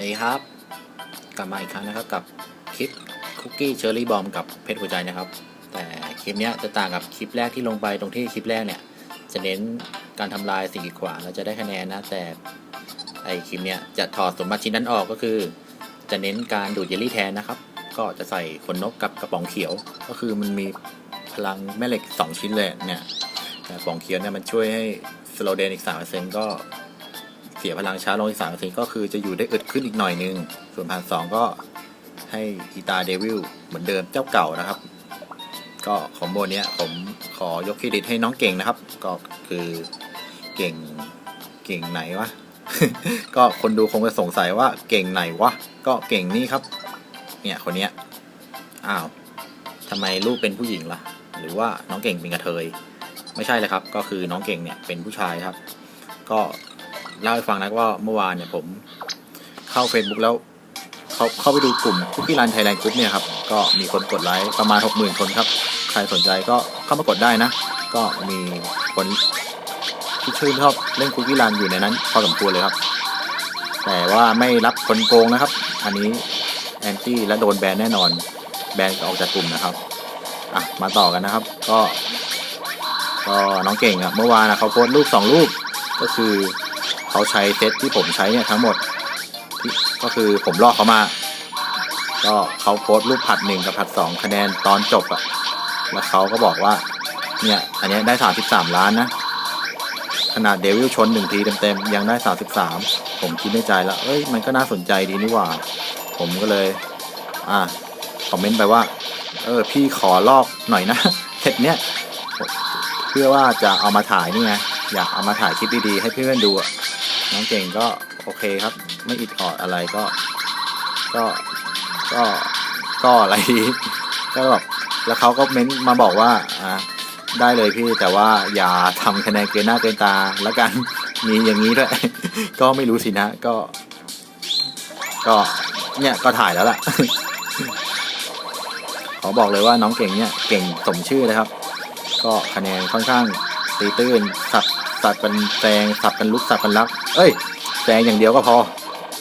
นี่ครับ กลับมาอีกครั้งนะครับกับคลิปคุกกี้เชอร์รี่บอมกับเพชรหัวใจนะครับ แต่คลิปนี้จะต่างกับคลิปแรกที่ลงไปตรงที่คลิปแรกเนี่ย จะเน้นการทำลายสิ่งกีดขวางแล้วจะได้คะแนนนะ แต่ไอคลิปเนี้ยจะถอดสมบัติชิ้นนั้นออกก็คือ จะเน้นการดูดเยลลี่แทนนะครับ ก็จะใส่ขนนกกับกระป๋องเขียว ก็คือมันมีพลังแม่เหล็ก 2 ชิ้นเลยเนี่ยแต่กระป๋องเขียวเนี่ยมันช่วยให้สโลเดนอีก3%ก็ เสียพลังช้าลงอีกสามก็คือจะอยู่ได้อึดขึ้นอีกหน่อยนึง ส่วนพันสองก็ให้อีตาเดวิลเหมือนเดิมเจ้าเก่านะครับ ก็คอมโบเนี้ยผมขอยกเครดิตให้น้องเก่งนะครับ ก็คือเก่งเก่งไหนวะ ก็คนดูคงจะสงสัยว่าเก่งไหนวะ ก็เก่งนี่ครับ เนี่ยคนเนี้ยอ้าวทำไมลูกเป็นผู้หญิงล่ะ หรือว่าน้องเก่งเป็นกระเทย ไม่ใช่เลยครับ ก็คือน้องเก่งเนี่ยเป็นผู้ชายครับ ก็ เล่าให้ฟังนะว่าเมื่อวานเนี่ยผมเข้า Facebook แล้วเขาเข้าไปดูกลุ่มคุกกี้รันไทยแลนด์กรุ๊ปเนี่ยครับ ก็มีคนกดไลค์ประมาณ 60,000 คนครับ ใครสนใจก็เข้ามากดได้นะ ก็มีคนที่ชื่นชอบเล่นคุกกี้รันอยู่ในนั้นพอสมควรเลยครับ แต่ว่าไม่รับคนโกงนะครับ อันนี้แอนตี้และโดนแบนแน่นอน แบนออกจากกลุ่มนะครับอะมาต่อกันนะครับ ก็ ก็น้องเก่งอะเมื่อวานอะเขาโพสต์รูปสองรูป ก็คือ เขาใช้เซตที่ผมใช้เนี่ยทั้งหมด ก็คือผมลอกเขามา ก็เขาโพสต์รูปผัดหนึ่งกับผัดสองคะแนนตอนจบอะแล้วเขาก็บอกว่า เนี่ยอันนี้ได้สามสิบสามล้านนะขนาดเดวิลชนหนึ่งทีเต็มๆยังได้สามสิบสามผมคิดในใจแล้วเอ้ยมันก็น่าสนใจดีนี่หว่า ผมก็เลย อ่าคอมเมนต์ไปว่า เออพี่ขอลอกหน่อยนะเซตเนี้ยเพื่อว่าจะเอามาถ่ายนี่ไงอยากเอามาถ่ายคลิปดีๆให้เพื่อนๆดู น้องเก่งก็โอเคครับ ไม่อิดออดอะไรก็ ก็ก็ก็อะไรก็แบบแล้วเขาก็เม้นมาบอกว่าอ่าได้เลยพี่แต่ว่าอย่าทำคะแนนเกินหน้าเกินตาแล้วกันมีอย่างนี้ด้วยก็ไม่รู้สินะก็ ก็เนี่ยก็ถ่ายแล้วล่ะขอบอกเลยว่าน้องเก่งเนี่ยเก่งสมชื่อเลยครับ ก็คะแนนค่อนข้างตีตื้นสับ สับกันแซงสับกันลุกสับกันรับเอ้ยแซงอย่างเดียวก็พอ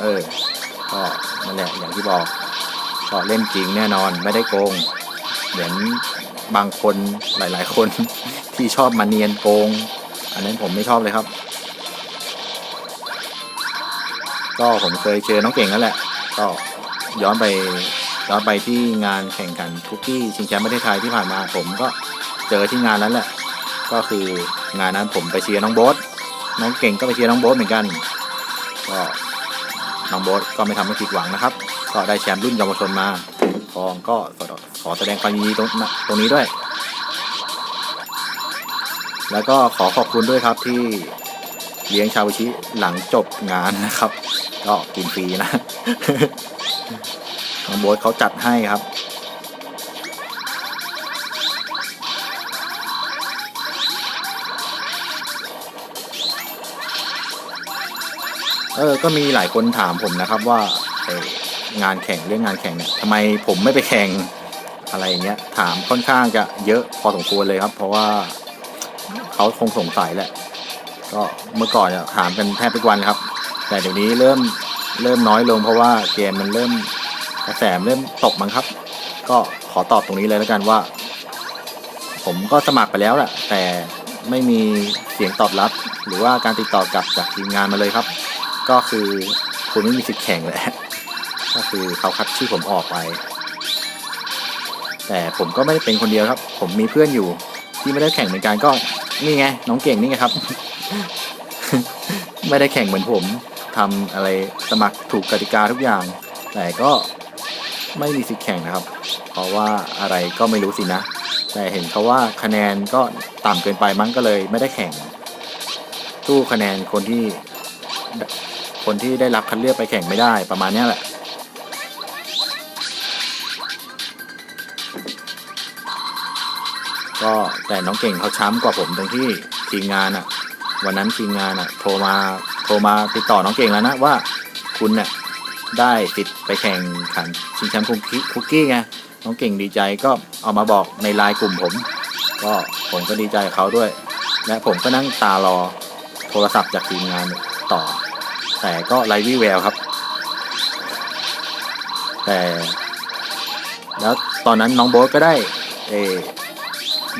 เออก็นั่นแหละอย่างที่บอกก็เล่นจริงแน่นอนไม่ได้โกงเหมือนบางคนหลาย ๆ คนที่ชอบมาเนียนโกง อันนั้นผมไม่ชอบเลยครับ ก็ผมเคยเจอน้องเก่งนั่นแหละ ก็ย้อนไปย้อนไปที่งานแข่งขันคุกกี้ชิงแชมป์ประเทศไทยที่ผ่านมาผมก็เจอที่งานนั้นแหละ ก็คือ งานนั้นผมไปเชียร์น้องโบ๊ทน้องเก่งก็ไปเชียร์น้องโบ๊ทเหมือนกัน ก็น้องโบ๊ทก็ไม่ทำให้ผิดหวังนะครับ ก็ได้แชมป์รุ่นเยาวชนมาทองก็ขอแสดงความยินดีตรงตรงนี้ด้วย แล้วก็ขอขอบคุณด้วยครับที่เลี้ยงชาวชิหลังจบงานนะครับ ก็กินฟรีนะน้องโบ๊ทเขาจัดให้ครับ เออ ก็มีหลายคนถามผมนะครับว่าเอองานแข่งเรื่องงานแข่งเนี่ยทำไมผมไม่ไปแข่งอะไรเงี้ย ถามค่อนข้างจะเยอะพอสมควรเลยครับ เพราะว่าเขาคงสงสัยแหละ ก็เมื่อก่อนเนี่ยถามกันแทบทุกวันครับ แต่เดี๋ยวนี้เริ่มเริ่มน้อยลงเพราะว่าเกมมันเริ่มกระแสเริ่มตกมั้งครับ ก็ขอตอบตรงนี้เลยแล้วกันว่า ผมก็สมัครไปแล้วแหละแต่ไม่มีเสียงตอบรับ หรือว่าการติดต่อกลับจากทีมงานมาเลยครับ ก็คือคุณไม่มีสิทธิ์แข่งแหละก็คือเขาคัดชื่อผมออกไป แต่ผมก็ไม่ได้เป็นคนเดียวครับ ผมมีเพื่อนอยู่ที่ไม่ได้แข่งเหมือนกันก็นี่ไงน้องเก่งนี่ไงครับ ไม่ได้แข่งเหมือนผมทำอะไรสมัครถูกกติกาทุกอย่าง แต่ก็ไม่มีสิทธิ์แข่งนะครับ เพราะว่าอะไรก็ไม่รู้สินะ แต่เห็นเขาว่าคะแนนก็ต่ำเกินไปมั้งก็เลยไม่ได้แข่งสู้คะแนนคนที่ คนที่ได้รับคัดเลือกไปแข่งไม่ได้ประมาณนี้แหละก็แต่น้องเก่งเขาช้ำกว่าผมตรงที่ทีมงานอะวันนั้นทีมงานอะโทรมาโทรมาติดต่อน้องเก่งแล้วนะว่าคุณเนี่ยได้ติดไปแข่งขันชิงแชมป์คุกกี้คุกกี้ไงน้องเก่งดีใจก็เอามาบอกในไลน์กลุ่มผม ก็ผมก็ดีใจเขาด้วย และผมก็นั่งตารอโทรศัพท์จากทีมงานต่อ แต่ก็ไร้วี่แววครับ แต่แล้วตอนนั้นน้องโบ๊ทก็ได้เอ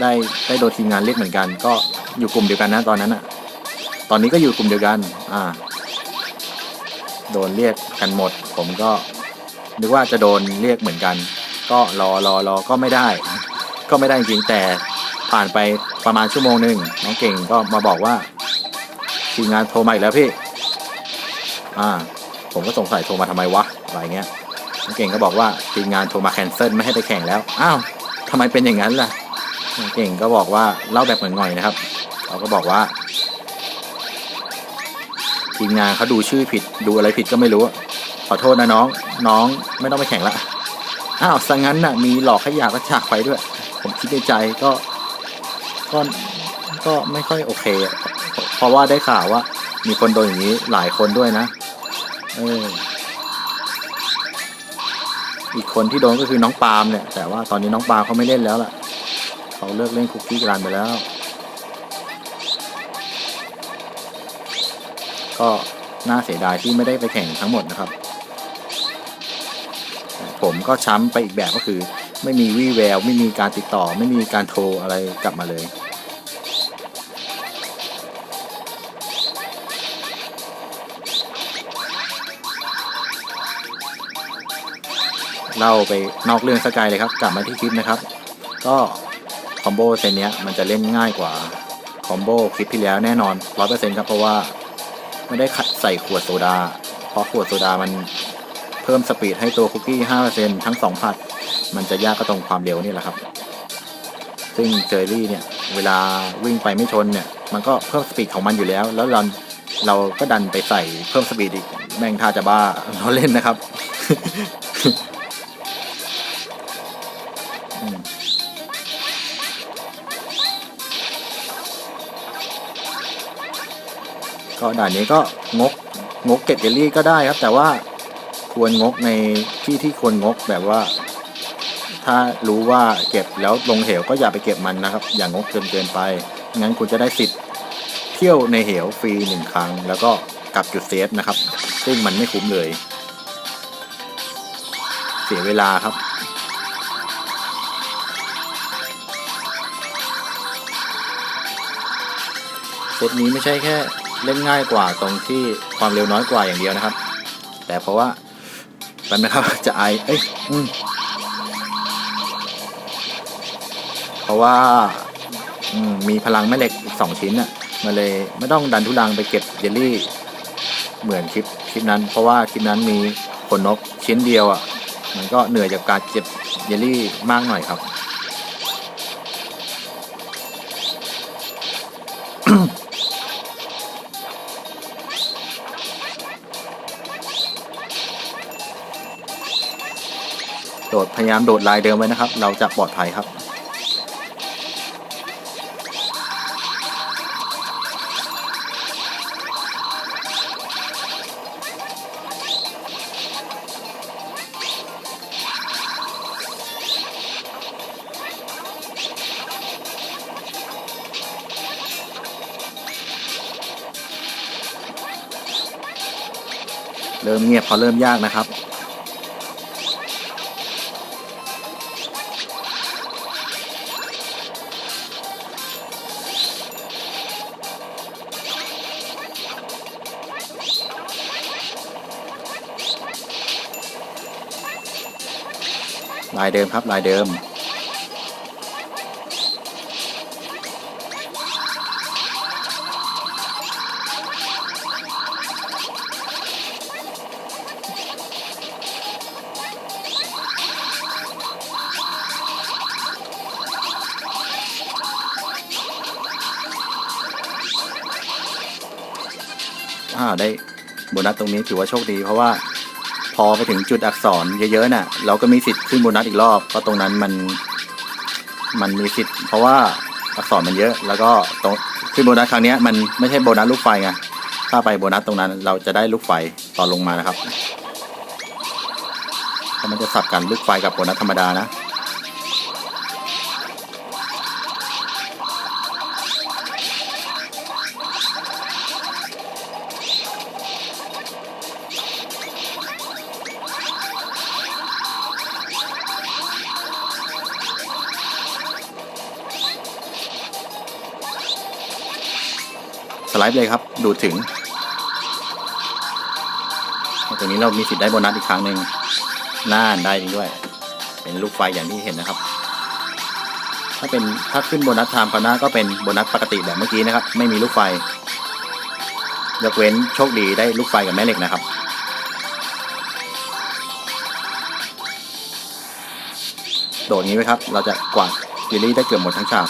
ได้ได้โดนทีมงานเรียกเหมือนกัน ก็อยู่กลุ่มเดียวกันนะตอนนั้นอะตอนนี้ก็อยู่กลุ่มเดียวกัน อ่า โดนเรียกกันหมด ผมก็นึกว่าจะโดนเรียกเหมือนกัน ก็รอรอรอก็ไม่ได้ ก็ไม่ได้จริงแต่ผ่านไปประมาณชั่วโมงหนึ่งน้องเก่งก็มาบอกว่าทีมงานโทรมาอีกแล้วพี่ อ่า ผมก็สงสัยโทรมาทำไมวะ อะไรเงี้ยน้องเก่งก็บอกว่าทีมงานโทรมาแคนเซิลไม่ให้ไปแข่งแล้ว อ้าวทำไมเป็นอย่างนั้นล่ะน้องเก่งก็บอกว่าเล่าแบบเหมือนง่อยๆนะครับ เขาก็บอกว่า ทีมงานเขาดูชื่อผิดดูอะไรผิดก็ไม่รู้ ขอโทษนะน้อง น้องไม่ต้องไปแข่งละอ้าวสังงั้นน่ะมีหลอกให้อยากกระฉากไปด้วย ผมคิดในใจก็ก็ก็ไม่ค่อยโอเค เพราะว่าได้ข่าวว่า มีคนโดนอย่างนี้หลายคนด้วยนะ เอออีกคนที่โดนก็คือน้องปาล์มเนี่ย แต่ว่าตอนนี้น้องปาล์มเขาไม่เล่นแล้วล่ะ เขาเลิกเล่นคุกกี้รันไปแล้ว ก็น่าเสียดายที่ไม่ได้ไปแข่งทั้งหมดนะครับ ผมก็ช้ำไปอีกแบบก็คือ ไม่มีวี่แวว ไม่มีการติดต่อ ไม่มีการโทรอะไรกลับมาเลย เล่าไปนอกเรื่องสกายเลยครับ กลับมาที่คลิปนะครับ ก็คอมโบเซนเนี้ยมันจะเล่นง่ายกว่าคอมโบคลิปที่แล้วแน่นอน100%ครับ เพราะว่าไม่ได้ขัดใส่ขวดโซดา เพราะขวดโซดามันเพิ่มสปีดให้ตัวคุกกี้5%ทั้ง2ผัด มันจะยากก็ตรงความเร็วนี่แหละครับ ซึ่งเจอรี่เนี่ย เวลาวิ่งไปไม่ชนเนี่ย มันก็เพิ่มสปีดของมันอยู่แล้ว แล้วเราเราก็ดันไปใส่เพิ่มสปีดอีกแม่งท่าจะบ้าเราเล่นนะครับ ก็ด่านนี้ก็งกงกเก็บเยลลี่ก็ได้ครับ แต่ว่าควรงกในที่ที่ควรงกแบบว่า ถ้ารู้ว่าเก็บแล้วลงเหวก็อย่าไปเก็บมันนะครับ อย่างงกเกินเกินไป งั้นคุณจะได้สิทธิ์เที่ยวในเหวฟรีหนึ่งครั้ง แล้วก็กลับจุดเซฟนะครับ ซึ่งมันไม่คุ้มเลย เสียเวลาครับ ซตนี้ไม่ใช่แค่เล่นง่ายกว่าตรงที่ความเร็วน้อยกว่าอย่างเดียวนะครับ แต่เพราะว่าแป๊บนะครับจะไอเอ้ยอืมเพราะว่าอืมมีพลังแม่เหล็กอีกสองชิ้นอะมาเลยไม่ต้องดันทุลังไปเก็บเยลลี่เหมือนคลิปคลิปนั้น เพราะว่าคลิปนั้นมีขนนกชิ้นเดียวอะมันก็เหนื่อยจากการเก็บเยลลี่มากหน่อยครับ โดดพยายามโดดลายเดิมไว้นะครับ เราจะปลอดภัยครับ เริ่มเงียบพอเริ่มยากนะครับ ลายเดิมครับลายเดิม อ่าได้โบนัสตรงนี้ถือว่าโชคดีเพราะว่า พอไปถึงจุดอักษรเยอะๆน่ะ เราก็มีสิทธิ์ขึ้นโบนัสอีกรอบเพราะตรงนั้นมันมันมีสิทธิ์เพราะว่าอักษรมันเยอะ แล้วก็ตรงขึ้นโบนัสครั้งนี้มันไม่ใช่โบนัสลูกไฟไงถ้าไปโบนัสตรงนั้นเราจะได้ลูกไฟตอนลงมานะครับเพราะมันจะสับกันลูกไฟกับโบนัสธรรมดานะ ไลด์เลยครับ ดูถึงตัวนี้เรามีสิทธิ์ได้โบนัสอีกครั้งหนึ่งน่านได้จริงด้วย เป็นลูกไฟอย่างที่เห็นนะครับ ถ้าเป็นถ้าขึ้นโบนัสไทม์คราวหน้าก็เป็นโบนัสปกติแบบเมื่อกี้นะครับ ไม่มีลูกไฟ ยกเว้นโชคดีได้ลูกไฟกับแม่เหล็กนะครับโดดนี้ไหมครับ เราจะกวาดยิลลี่ได้เกือบหมดทั้งฉาก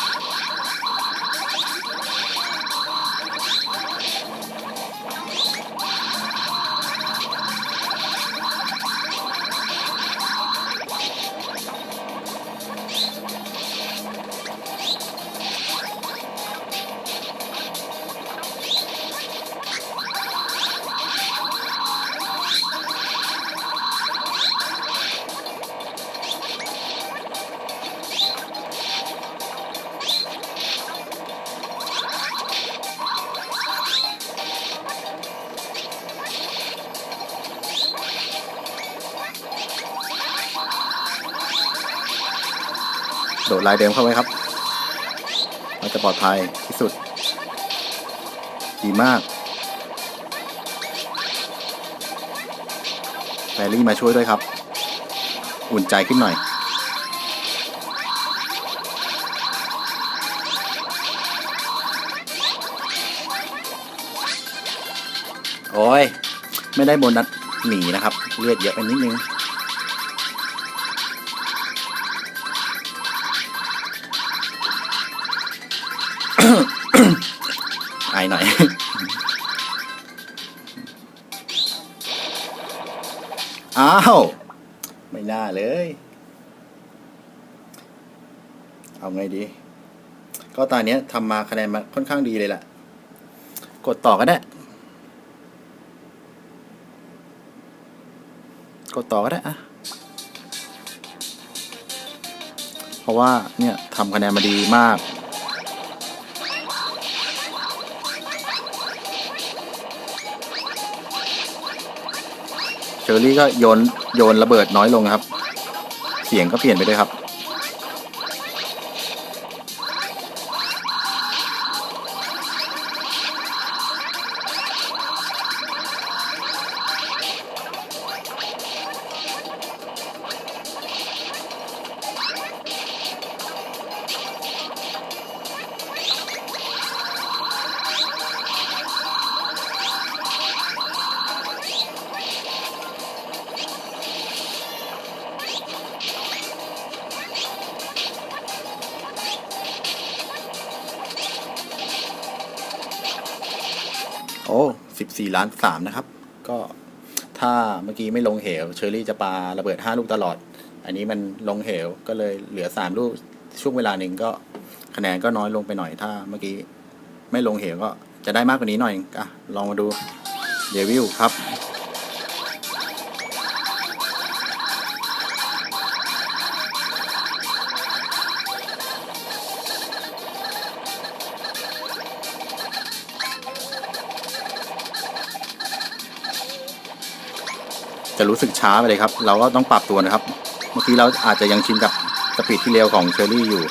ลายเดิมเข้าไว้ครับ เราจะปลอดภัยที่สุด ดีมากแฟรี่มาช่วยด้วยครับ อุ่นใจขึ้นหน่อย โอ้ย ไม่ได้โบนัสหนีนะครับ เลือดเยอะไปนิดนึงายหน่อย อ้าว ไม่น่าเลย เอาไงดี ก็ตอนนี้ยทำมาคะแนนมาค่อนข้างดีเลยแหละกดต่อก็ได้ กดต่อก็ได้อะเพราะว่าเนี่ยทำคะแนนมาดีมาก อรี่ก็โยนโยนระเบิดน้อยลงครับ เสียงก็เปลี่ยนไปด้วยครับ 4ล้านสามนะครับ ก็ถ้าเมื่อกี้ไม่ลงเหว เชอรี่จะปาระเบิด 5 ลูกตลอด อันนี้มันลงเหวก็เลยเหลือ 3 ลูกช่วงเวลาหนึ่งก็คะแนนก็น้อยลงไปหน่อยถ้าเมื่อกี้ไม่ลงเหวก็จะได้มากกว่านี้หน่อยอะลองมาดูเดวิลครับ จะรู้สึกช้าไปเลยครับ เราก็ต้องปรับตัวนะครับ เมื่อกี้เราอาจจะยังชินกับสปีดที่เร็วของเชอรี่อยู่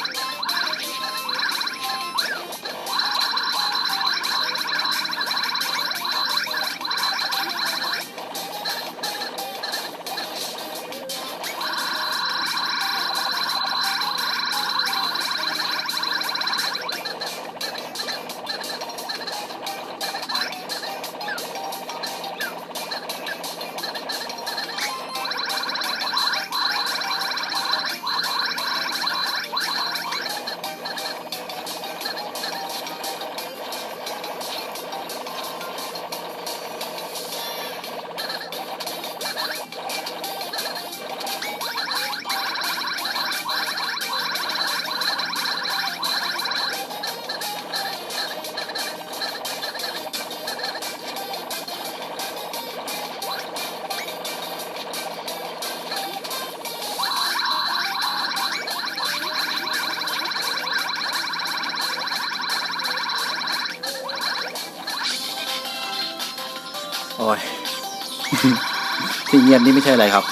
ที่เงียบนี่ไม่ใช่อะไรครับ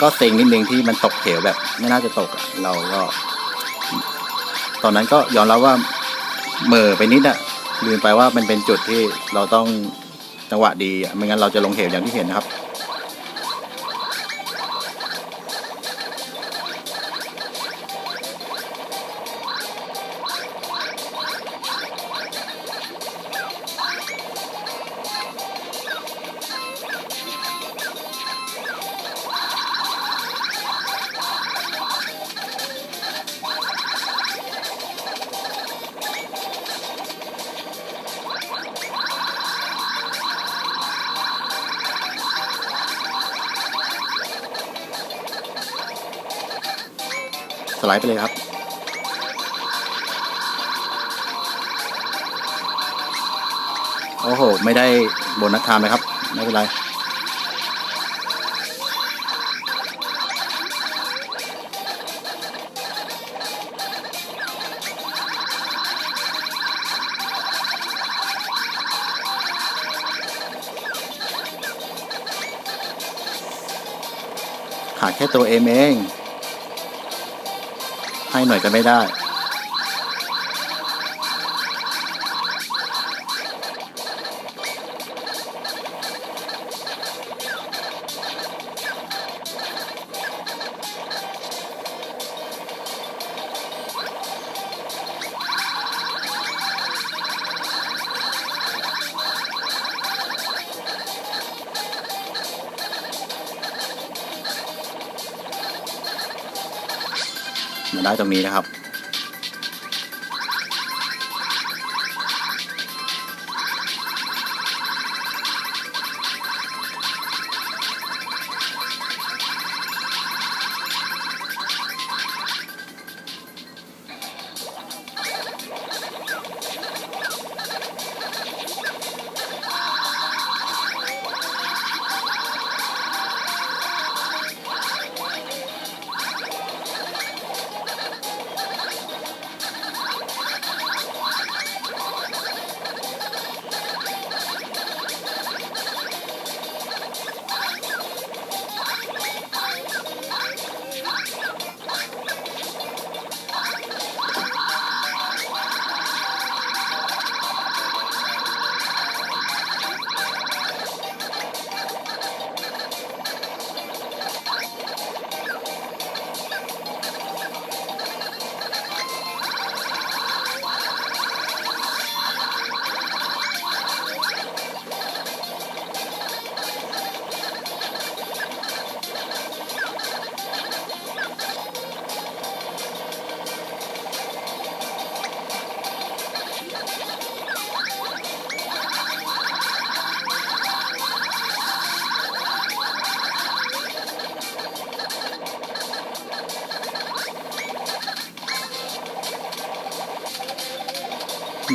ก็เซ็งนิดนึงที่มันตกเหวแบบ ไม่น่าจะตกเราก็ ตอนนั้นก็ยอมรับว่าเหม่อไปนิดอะลืมไปว่ามันเป็นจุดที่เราต้องจังหวะดีไม่งั้นเราจะลงเหวอย่างที่เห็นนะครับ สไลด์ไปเลยครับโอ้โห ไม่ได้โบนัสไทม์เลยครับ ไม่เป็นไร ขาดแค่ตัวเอมเอง ให้หน่อยก็ไม่ได้ มาได้ตรงนี้นะครับ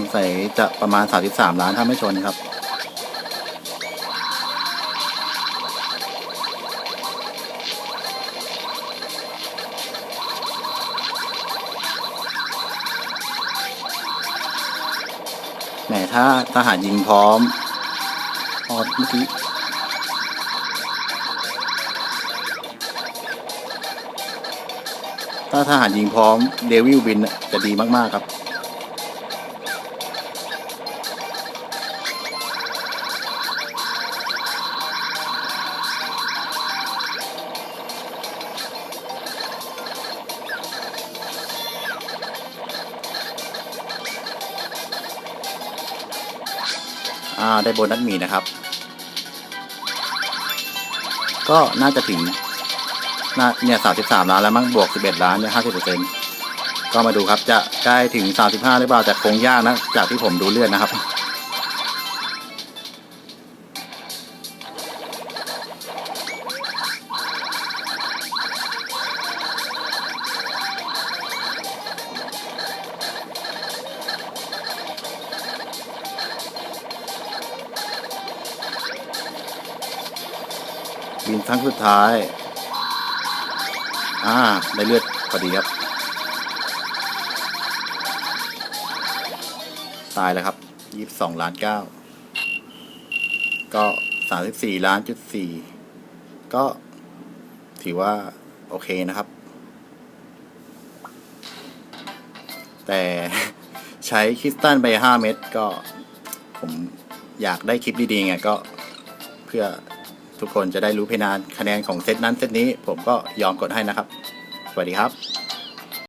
สงสัยจะประมาณ 33 ล้านถ้าไม่ชนครับ แหมถ้าทหารยิงพร้อมอ๋อเมื่อกี้ถ้าทหารยิงพร้อม เดวิลบินจะดีมาก ๆ ครับ อ่าได้โบนัสหมีนะครับ ก็น่าจะถึงน่าเนี่ยสามสิบสามล้านแล้วมั้งบวกสิบเอ็ดล้านเนี่ยห้าสิบเปอร์เซ็นก็มาดูครับจะได้ถึงสามสิบห้าหรือเปล่าแต่คงยากนะ จากที่ผมดูเลื่อนนะครับ บินครั้งสุดท้าย อ่า ได้เลือดพอดีครับ ตายแล้วครับยี่สิบสองล้านเก้าก็สามสิบสี่ล้านจุดสี่ก็ถือว่า โอเคนะครับ แต่ใช้คริสตัลไปห้าเม็ดก็ผมอยากได้คลิปดีๆไงก็เพื่อ ทุกคนจะได้รู้เพดานคะแนนของเซตนั้นเซตนี้ ผมก็ยอมกดให้นะครับ สวัสดีครับ